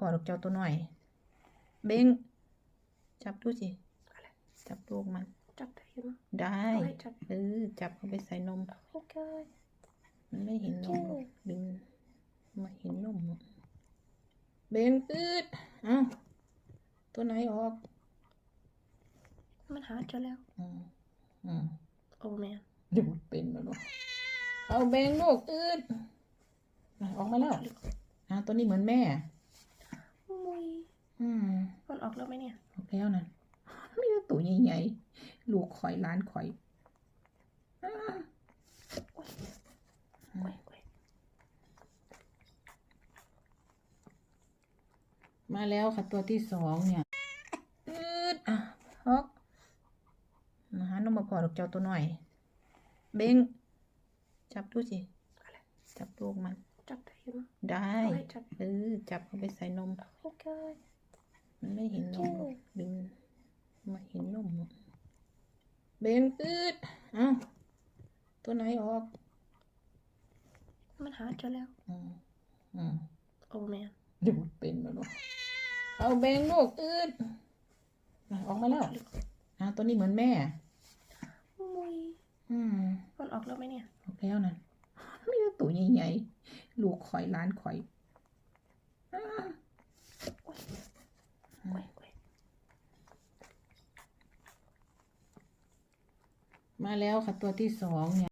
พอดอกเจ้าตัวหน่อย เบ้งจับดูสิอะไรจับลูกมัน จับได้อยู่มั้งได้เอาให้จับเออจับเข้าไปใส่นมโอเคมันไม่เห็นนมหรอกโอเคดึงมาเห็นนมหรอกเบ้งอืดเอ้าตัวไหนออก มันหาเจอแล้วอืมอืมโอ้แมนดูดเป็นแล้วเนาะเอาเบ้งลูกอืดอะออกมาแล้ว อะตัวนี้เหมือนแม่ มุยอืมมันออกแล้วไหมเนี่ย ออกแล้วนะมีแต่ตัวใหญ่ๆ ลูกข่อยล้านข่อยอ้าโอ้ยโอ้ยโอ้ยมาแล้วค่ะตัวที่สองเนี่ยอืดอะฮอกมาหานมมาพอดอกเจ้าตัวหน่อย เบ้งจับดูสิอะไรจับลูกมันจับ ได้อยู่มั้งได้เอาให้จับเออจับเข้าไปใส่นมโอเคมันไม่เห็นนมหรอกโอเคดึงมาเห็นนมหรอกเบ้งอืดเอ้าตัวไหนออก มันหาเจอแล้วอืมอืมโอ้แมนดูดเป็นแล้วเนาะเอาเบงลูกอืดอะออกมาแล้วอะตัวนี้เหมือนแม่มุยอืมมันออกแล้วไหมเนี่ย ออกแล้วนะมีแต่ตัวใหญ่ๆ ลูกข่อยล้านข่อยอ้าโอ้ยโอ้ยโอ้ยมาแล้วค่ะตัวที่สองเนี่ย